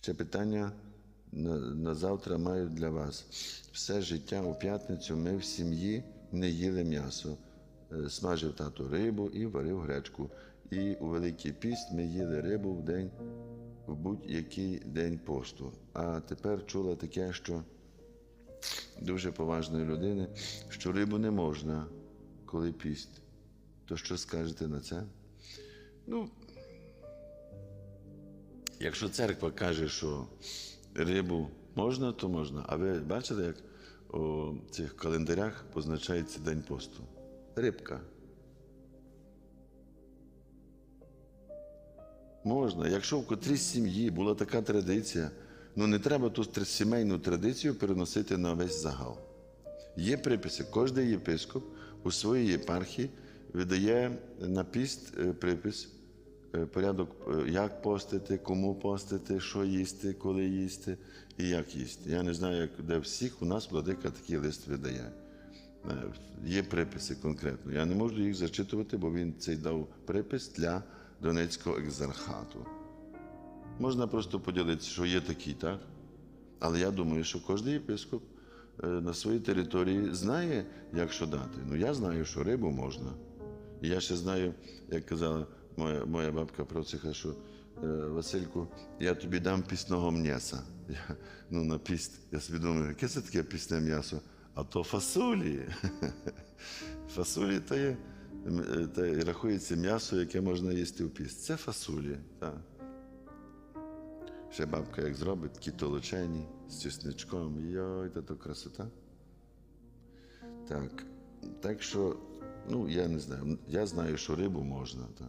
Ще питання на, на завтра маю для вас. Все життя у п'ятницю ми в сім'ї не їли м'ясо. Е, Смажив тато рибу і варив гречку. І у Великий піст ми їли рибу в день, в будь-який день посту. А тепер чула таке, що дуже поважної людини, що рибу не можна, коли піст. То що скажете на це? Ну, якщо церква каже, що рибу можна, то можна. А ви бачили, як у цих календарях позначається День посту? Рибка. Можна. Якщо в котрійсь сім'ї була така традиція, ну не треба ту сімейну традицію переносити на весь загал. Є приписи. Кожен єпископ у своїй єпархії видає на піст е, припис, порядок, е, як постити, кому постити, що їсти, коли їсти і як їсти. Я не знаю, як де всіх у нас владика такий лист видає. Е, Є приписи конкретно. Я не можу їх зачитувати, бо він цей дав припис для Донецького екзархату. Можна просто поділитися, що є такі, так? Але я думаю, що кожен єпископ е, на своїй території знає, як що дати. Ну, я знаю, що рибу можна. І я ще знаю, як казала моя, моя бабка Проциха, що е, Васильку, я тобі дам пісного м'яса. Я, ну, на піст. Я думаю, яке це таке пісне м'ясо? А то фасолі. Фасолі то є, е, та й рахується м'ясо, яке можна їсти в піст. Це фасолі. Ще бабка як зробить, такі толочені з чесничком. Йой, та то красота. Так. Так що, ну, я не знаю. Я знаю, що рибу можна, так.